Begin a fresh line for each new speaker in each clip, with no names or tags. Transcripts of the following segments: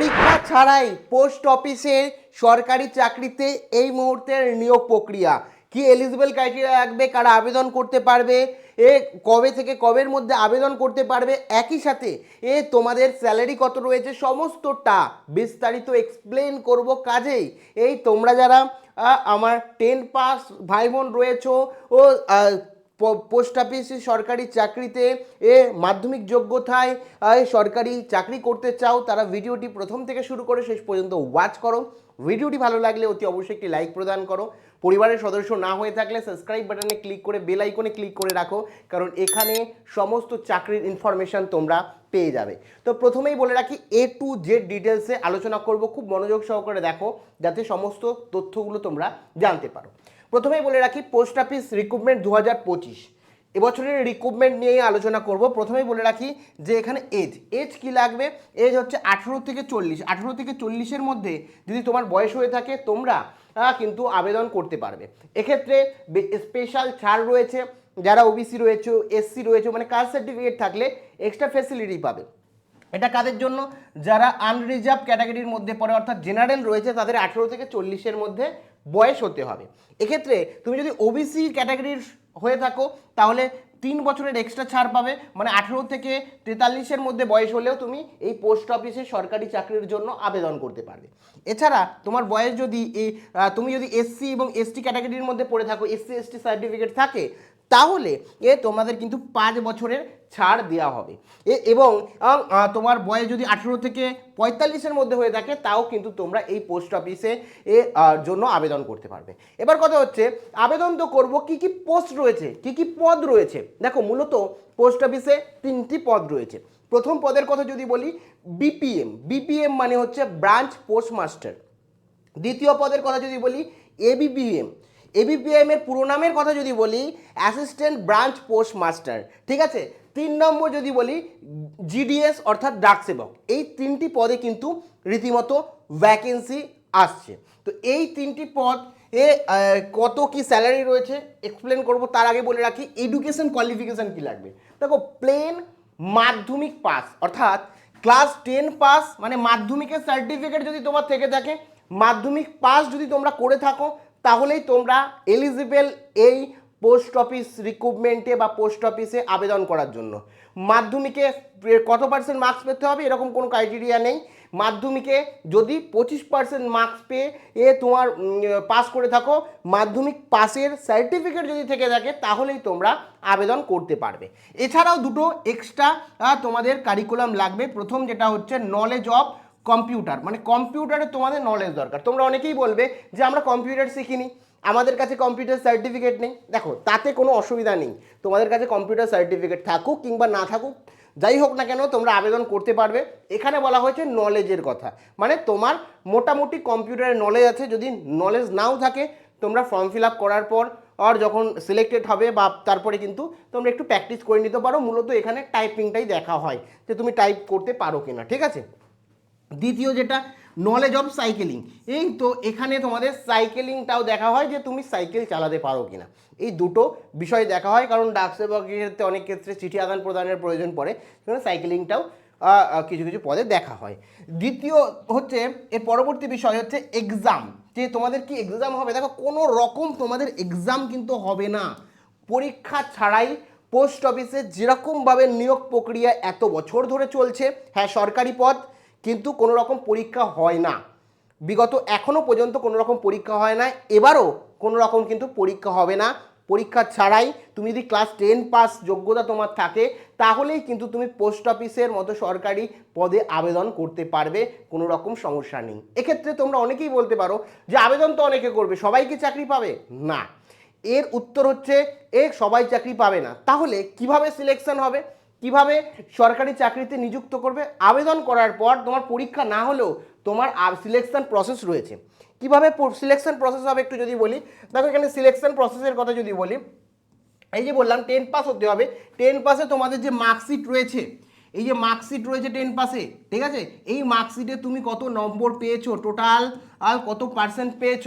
পরীক্ষা ছাড়াই পোস্ট অফিসে সরকারি চাকরিতে এই মুহূর্তের নিয়োগ প্রক্রিয়া। কি এলিজিবল ক্রাইটেরিয়া লাগবে? কারা আবেদন করতে পারবে? এ কবে থেকে কবের মধ্যে আবেদন করতে পারবে? একই সাথে এ তোমাদের স্যালারি কত রয়েছে? সমস্তটা বিস্তারিত এক্সপ্লেন করব কাজেই। এই তোমরা যারা আমার টেন পাস ভাই বোন রয়েছো, ও পোস্ট অফিসে সরকারি চাকরিতে এ মাধ্যমিক যোগ্যতায় সরকারি চাকরি করতে চাও, তারা ভিডিওটি প্রথম থেকে শুরু করে শেষ পর্যন্ত ওয়াচ করো। ভিডিওটি ভালো লাগলে অতি অবশ্যই একটি লাইক প্রদান করো। পরিবারের সদস্য না হয়ে থাকলে সাবস্ক্রাইব বাটনে ক্লিক করে বেল আইকনে ক্লিক করে রাখো, কারণ এখানে সমস্ত চাকরির ইনফরমেশন তোমরা পেয়ে যাবে। তো প্রথমেই বলে রাখি এ টু জেড ডিটেলসে আলোচনা করব। খুব মনোযোগ সহকারে দেখো, যাতে সমস্ত তথ্যগুলো তোমরা জানতে পারো। প্রথমেই বলে রাখি পোস্ট অফিস রিক্রুটমেন্ট দু হাজার পঁচিশ। এবছরের রিক্রুটমেন্ট নিয়ে আলোচনা করব। প্রথমেই বলে রাখি যে এখানে এজ এজ কি লাগবে? এজ হচ্ছে আঠেরো থেকে চল্লিশ। আঠেরো থেকে চল্লিশের মধ্যে যদি তোমার বয়স হয়ে থাকে, তোমরা কিন্তু আবেদন করতে পারবে। এক্ষেত্রে স্পেশাল ছাড় রয়েছে। যারা ওবিসি রয়েছে এসসি রয়েছে মানে কাস্ট সার্টিফিকেট থাকলে এক্সট্রা ফেসিলিটি পাবে। এটা কাদের জন্য? যারা আনরিজার্ভ ক্যাটাগরির মধ্যে পড়ে, অর্থাৎ জেনারেল রয়েছে, তাদের আঠেরো থেকে চল্লিশের মধ্যে বয়স হতে হবে। এক্ষেত্রে তুমি যদি ওবিসি ক্যাটাগরির হয়ে থাকো, তাহলে তিন বছরের এক্সট্রা ছাড় পাবে। মানে আঠেরো থেকে তেতাল্লিশের মধ্যে বয়স হলেও তুমি এই পোস্ট অফিসে সরকারি চাকরির জন্য আবেদন করতে পারবে। এছাড়া তোমার বয়স যদি এই তুমি যদি এসসি এবং এসটি ক্যাটাগরির মধ্যে পড়ে থাকো এসসি এসটি সার্টিফিকেট থাকে তাহলে এ তোমাদের কিন্তু পাঁচ বছরের ছাড় দেওয়া হবে। এবং তোমার বয়স যদি আঠেরো থেকে পঁয়তাল্লিশের মধ্যে হয়ে থাকে, তাও কিন্তু তোমরা এই পোস্ট অফিসে এ জন্য আবেদন করতে পারবে। এবার কথা হচ্ছে, আবেদন তো করব, কি কি পোস্ট রয়েছে, কি কি পদ রয়েছে? দেখো, মূলত পোস্ট অফিসে তিনটি পদ রয়েছে। প্রথম পদের কথা যদি বলি বিপিএম বিপিএম মানে হচ্ছে ব্রাঞ্চ পোস্ট মাস্টার দ্বিতীয় পদের কথা যদি বলি এবিপিএম এবিপিএম এর পুরো নামের কথা যদি বলি অ্যাসিস্ট্যান্ট ব্রাঞ্চ পোস্ট মাস্টার ঠিক আছে? তিন নম্বর যদি বলি জিডিএস অর্থাৎ ডাক সেবক। এই তিনটি পদে কিন্তু রীতিমতো ভ্যাকেন্সি আসছে। তো এই তিনটি পদ এ কত কি স্যালারি রয়েছে এক্সপ্লেন করব। তার আগে বলে রাখি এডুকেশন কোয়ালিফিকেশন কি লাগবে? দেখো প্লেন মাধ্যমিক পাস অর্থাৎ ক্লাস টেন পাস মানে মাধ্যমিকের সার্টিফিকেট যদি তোমার থেকে থাকে, মাধ্যমিক পাস যদি তোমরা করে থাকো তাহলেই তোমরা এলিজিবেল এই পোস্ট অফিস রিক্রুটমেন্টে বা পোস্ট অফিসে আবেদন করার জন্য। মাধ্যমিকে কত পার্সেন্ট মার্কস পেতে হবে এরকম কোনো ক্রাইটেরিয়া নেই। মাধ্যমিকে যদি পঁচিশ পার্সেন্ট মার্কস পেয়ে এ তোমার পাস করে থাকো, মাধ্যমিক পাসের সার্টিফিকেট যদি থেকে থাকে তাহলেই তোমরা আবেদন করতে পারবে। এছাড়াও দুটো এক্সট্রা তোমাদের কারিকুলাম লাগবে। প্রথম যেটা হচ্ছে নলেজ অফ কম্পিউটার মানে কম্পিউটারে তোমাদের নলেজ দরকার। তোমরা অনেকেই বলবে যে আমরা কম্পিউটার শিখিনি, আমাদের কাছে কম্পিউটার সার্টিফিকেট নেই। দেখো, তাতে কোনো অসুবিধা নেই। তোমাদের কাছে কম্পিউটার সার্টিফিকেট থাকুক কিংবা না থাকুক, যাই হোক না কেন, তোমরা আবেদন করতে পারবে। এখানে বলা হয়েছে নলেজের কথা। মানে তোমার মোটামুটি কম্পিউটারের নলেজ আছে, যদি নলেজ নাও থাকে, তোমরা ফর্ম ফিল আপ করার পর আর যখন সিলেক্টেড হবে বা তারপরে কিন্তু তোমরা একটু প্র্যাকটিস করে নিতে পারো। মূলত এখানে টাইপিংটাই দেখা হয়, যে তুমি টাইপ করতে পারো কিনা, ঠিক আছে? দ্বিতীয় যেটা নলেজ অফ সাইকেলিং এই তো এখানে তোমাদের সাইকেলিংটাও দেখা হয় যে তুমি সাইকেল চালাতে পারো কিনা। এই দুটো বিষয় দেখা হয়, কারণ ডাক সেবকের ক্ষেত্রে অনেক ক্ষেত্রে চিঠি আদান প্রদানের প্রয়োজন পড়ে সেখানে সাইকেলিংটাও কিছু কিছু পদে দেখা হয়। দ্বিতীয় হচ্ছে, এর পরবর্তী বিষয় হচ্ছে এক্সাম যে তোমাদের কি এক্সাম হবে? দেখো, কোনো রকম তোমাদের এক্সাম কিন্তু হবে না। পরীক্ষা ছাড়াই পোস্ট অফিসে যেরকমভাবে নিয়োগ প্রক্রিয়া এত বছর ধরে চলছে হ্যাঁ সরকারি পদ কিন্তু কোনো রকম পরীক্ষা হয় না। বিগত এখনও পর্যন্ত কোনো রকম পরীক্ষা হয় না, এবারও কোনো রকম কিন্তু পরীক্ষা হবে না। পরীক্ষা ছাড়াই তুমি যদি ক্লাস টেন পাস যোগ্যতা তোমার থাকে, তাহলেই কিন্তু তুমি পোস্ট অফিসের মতো সরকারি পদে আবেদন করতে পারবে, কোনো রকম সমস্যা নেই। এক্ষেত্রে তোমরা অনেকেই বলতে পারো যে আবেদন তো অনেকে করবে, সবাই কি চাকরি পাবে? না। এর উত্তর হচ্ছে, এ সবাই চাকরি পাবে না। তাহলে কীভাবে সিলেকশন হবে? কীভাবে সরকারি চাকরিতে নিযুক্ত করবে? আবেদন করার পর তোমার পরীক্ষা না হলেও তোমার সিলেকশন প্রসেস রয়েছে। কীভাবে সিলেকশন প্রসেস হবে একটু যদি বলি? দেখো এখানে সিলেকশন প্রসেসের কথা যদি বলি, এই যে বললাম টেন পাস হতে হবে। টেন পাসে তোমাদের যে মার্কশিট রয়েছে, এই যে মার্কশিট রয়েছে টেন পাসে ঠিক আছে? এই মার্কশিটে তুমি কত নম্বর পেয়েছ? টোটাল আর কত পার্সেন্ট পেয়েছ?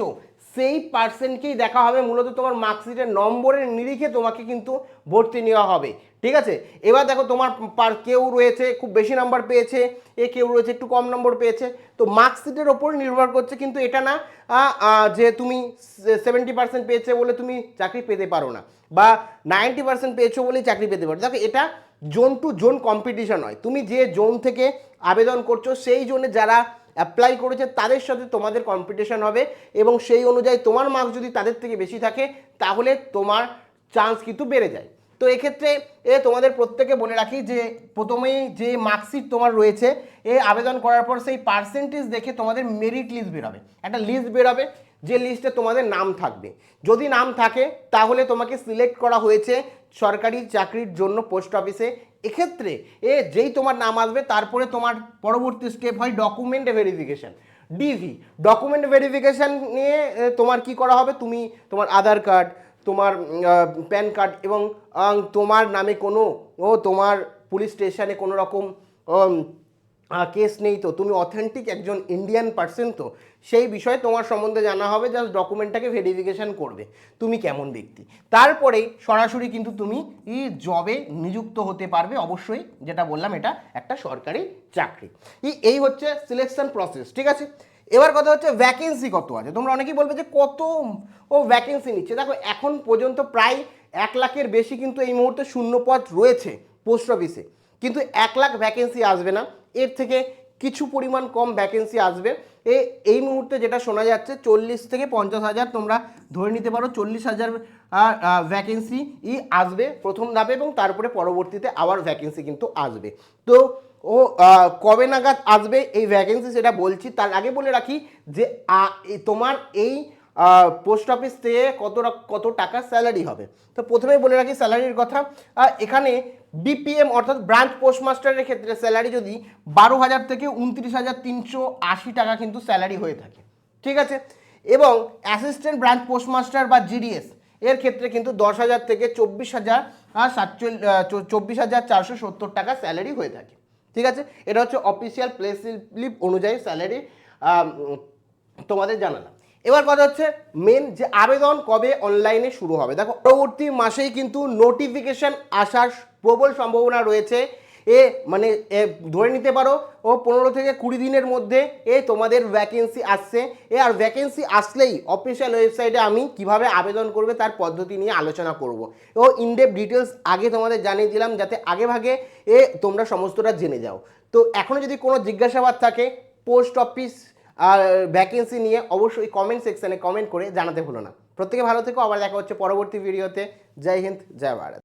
সেই পার্সেন্টকেই দেখা হবে, মূলত তোমার মার্কশিটের নম্বরের নিরিখে তোমাকে কিন্তু ভর্তি নেওয়া হবে। ঠিক আছে? এবার দেখো তোমার পার কেউ রয়েছে, খুব বেশি নাম্বার পেয়েছে, এ কেউ রয়েছে, একটু কম নম্বর পেয়েছে। তো মার্কশিটের ওপর নির্ভর করছে কিন্তু এটা না যে তুমি সেভেন্টি পার্সেন্ট পেয়েছে বলে তুমি চাকরি পেতে পারো না, বা নাইনটি পার্সেন্ট পেয়েছ বলেই চাকরি পেতে পারো। দেখো, এটা জোন টু জোন কম্পিটিশন হয়। তুমি যে জোন থেকে আবেদন করছ, সেই জোনে যারা অ্যাপ্লাই করেছে, তাদের সাথে তোমাদের কম্পিটিশান হবে এবং সেই অনুযায়ী তোমার মার্কস যদি তাদের থেকে বেশি থাকে, তাহলে তোমার চান্স কিন্তু বেড়ে যায়। তো এক্ষেত্রে এ তোমাদের প্রত্যেকে বলে রাখি যে, প্রথমেই যে মার্কশিট তোমার রয়েছে, এ আবেদন করার পর সেই পার্সেন্টেজ দেখে তোমাদের মেরিট লিস্ট বেরোবে একটা লিস্ট বেরোবে যে লিস্টে তোমাদের নাম থাকবে। যদি নাম থাকে, তাহলে তোমাকে সিলেক্ট করা হয়েছে সরকারি চাকরির জন্য পোস্ট অফিসে এক্ষেত্রে এ যেই তোমার নাম আসবে, তারপরে তোমার পরবর্তী স্টেপ হয় document verification DV document verification নিয়ে তোমার কি করা হবে? তুমি তোমার আধার কার্ড তোমার প্যান কার্ড এবং তোমার নামে কোনো, ও, তোমার পুলিশ স্টেশনে কোনো রকম কেস নেই তো। তুমি অথেন্টিক একজন ইন্ডিয়ান পার্সন তো, সেই বিষয়ে তোমার সম্বন্ধে জানা হবে জাস্ট ডকুমেন্টটাকে ভেরিফিকেশন করবে, তুমি কেমন ব্যক্তি। তারপরেই সরাসরি কিন্তু তুমি এই জবে নিযুক্ত হতে পারবে, অবশ্যই যেটা বললাম এটা একটা সরকারি চাকরি। এই- এই হচ্ছে সিলেকশন প্রসেস ঠিক আছে? এবার কথা হচ্ছে ভ্যাকেন্সি কত আছে। তোমরা অনেকেই বলবে যে কত? ও ভ্যাকেন্সি নিচ্ছে। দেখো, এখন পর্যন্ত প্রায় এক লাখের বেশি কিন্তু এই মুহূর্তে শূন্য পদ রয়েছে পোস্ট অফিসে কিন্তু এক লাখ ভ্যাকেন্সি আসবে না। এর থেকে কিছু পরিমাণ কম ভ্যাকেন্সি আসবে। এ, এই মুহূর্তে যেটা শোনা যাচ্ছে, চল্লিশ থেকে পঞ্চাশ হাজার তোমরা ধরে নিতে পারো, চল্লিশ হাজার ভ্যাকেন্সি ই আসবে প্রথম ধাপে এবং তারপরে পরবর্তীতে আবার ভ্যাকেন্সি কিন্তু আসবে। তো, ও কবে নাগাদ আসবে এই ভ্যাকেন্সি সেটা বলছি, তার আগে বলে রাখি যে তোমার এই পোস্ট অফিস থেকে কত কত টাকা স্যালারি হবে। তো প্রথমেই বলে রাখি স্যালারির কথা এখানে বিপিএম অর্থাৎ ব্রাঞ্চ পোস্টমাস্টারের ক্ষেত্রে স্যালারি যদি বারো হাজার থেকে উনত্রিশ হাজার তিনশো আশি টাকা কিন্তু স্যালারি হয়ে থাকে। ঠিক আছে? এবং অ্যাসিস্ট্যান্ট ব্রাঞ্চ পোস্টমাস্টার বা জিডিএস এর ক্ষেত্রে কিন্তু দশ হাজার থেকে চব্বিশ হাজার সাতচল্লিশ চব্বিশ হাজার চারশো সত্তর টাকা স্যালারি হয়ে থাকে। ঠিক আছে? এটা হচ্ছে অফিসিয়াল প্লেস স্লিপ অনুযায়ী স্যালারি তোমাদের জানালাম। এবার কথা হচ্ছে মেন যে আবেদন কবে অনলাইনে শুরু হবে। দেখো, পরবর্তী মাসেই কিন্তু নোটিফিকেশন আসার প্রবল সম্ভাবনা রয়েছে। এ মানে এ ধরে নিতে পারো, ও পনেরো থেকে কুড়ি দিনের মধ্যে এ তোমাদের ভ্যাকেন্সি আসছে। এ আর ভ্যাকেন্সি আসলেই অফিসিয়াল ওয়েবসাইটে আমি কীভাবে আবেদন করবে তার পদ্ধতি নিয়ে আলোচনা করব। ও ইনডেপ ডিটেলস আগে তোমাদের জানিয়ে দিলাম যাতে আগে ভাগে এ তোমরা সমস্তটা জেনে যাও। তো এখনও যদি কোনো জিজ্ঞাসাবাদ থাকে পোস্ট অফিস আর ভ্যাকেন্সি নিয়ে অবশ্যই কমেন্ট সেকশানে কমেন্ট করে জানাতে ভুলো না। প্রত্যেকে ভালো থেকো, আবার দেখা হচ্ছে পরবর্তী ভিডিওতে জয় হিন্দ, জয় ভারত।